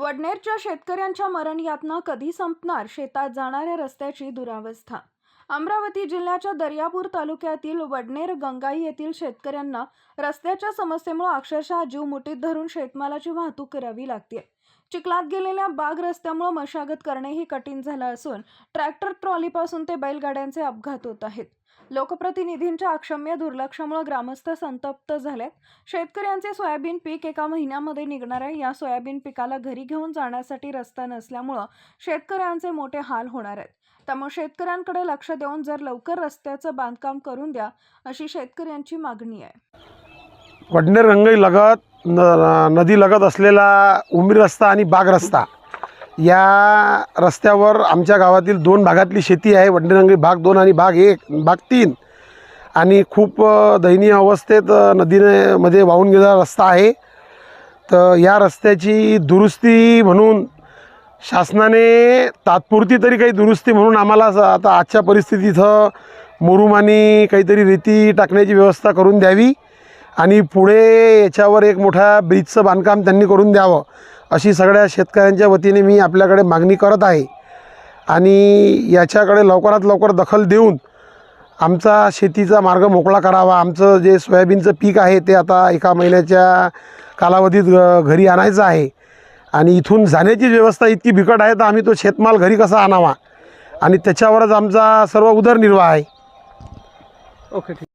वडनेरच्या शेतकऱ्यांच्या मरण यातना कधी संपणार? शेतात जाणाऱ्या रस्त्याची दुरावस्था. अमरावती जिल्ह्याच्या दर्यापूर तालुक्यातील वडनेर गंगाई येथील शेतकऱ्यांना रस्त्याच्या समस्येमुळे अक्षरशः जीव मुठीत धरून शेतमालाची वाहतूक करावी लागते चिखलात गेलेल्या बाग रस्त्यामुळे मशागत करणेही कठीण झालं असून ट्रॅक्टर ट्रॉलीपासून ते बैलगाड्यांचे अपघात होत आहेत. लोकप्रतिनिधींच्या अक्षम्य दुर्लक्षामुळे ग्रामस्थ संतप्त झालेत. शेतकऱ्यांचे सोयाबीन पीक एका महिन्यामध्ये निघणार आहे. या सोयाबीन पिकाला घरी घेऊन जाण्यासाठी रस्ता नसल्यामुळं शेतकऱ्यांचे मोठे हाल होणार आहेत. त्यामुळे शेतकऱ्यांकडे लक्ष देऊन जर लवकर रस्त्याचं बांधकाम करून द्या अशी शेतकऱ्यांची मागणी आहे. वडनेर रंगई लगत न नदी लगत असलेला उमरी रस्ता आणि बाग रस्ता. या रस्त्यावर आमच्या गावातील दोन भागातली शेती आहे. वडनेर भाग दोन आणि भाग एक भाग तीन. आणि खूप दयनीय अवस्थेत नदीने मध्ये वाहून गेलेला रस्ता आहे. तर या रस्त्याची दुरुस्ती म्हणून शासनाने तात्पुरती तरी काही दुरुस्ती म्हणून आम्हाला आता आजच्या परिस्थितीत मुरुमानी काहीतरी रेती टाकण्याची व्यवस्था करून द्यावी. आणि पुढे याच्यावर एक मोठ्या ब्रिजचं बांधकाम त्यांनी करून द्यावं अशी सगळ्या शेतकऱ्यांच्या वतीने मी आपल्याकडे मागणी करत आहे. आणि याच्याकडे लवकरात लवकर दखल देऊन आमचा शेतीचा मार्ग मोकळा करावा. आमचं जे सोयाबीनचं पीक आहे ते आता एका महिन्याच्या कालावधीत घ- घरी आणायचं आहे. आणि इथून जाण्याची व्यवस्था इतकी बिकट आहे तर आम्ही तो शेतमाल घरी कसा आणावा? आणि त्याच्यावरच आमचा सर्व उदरनिर्वाह आहे. ओके ठीक.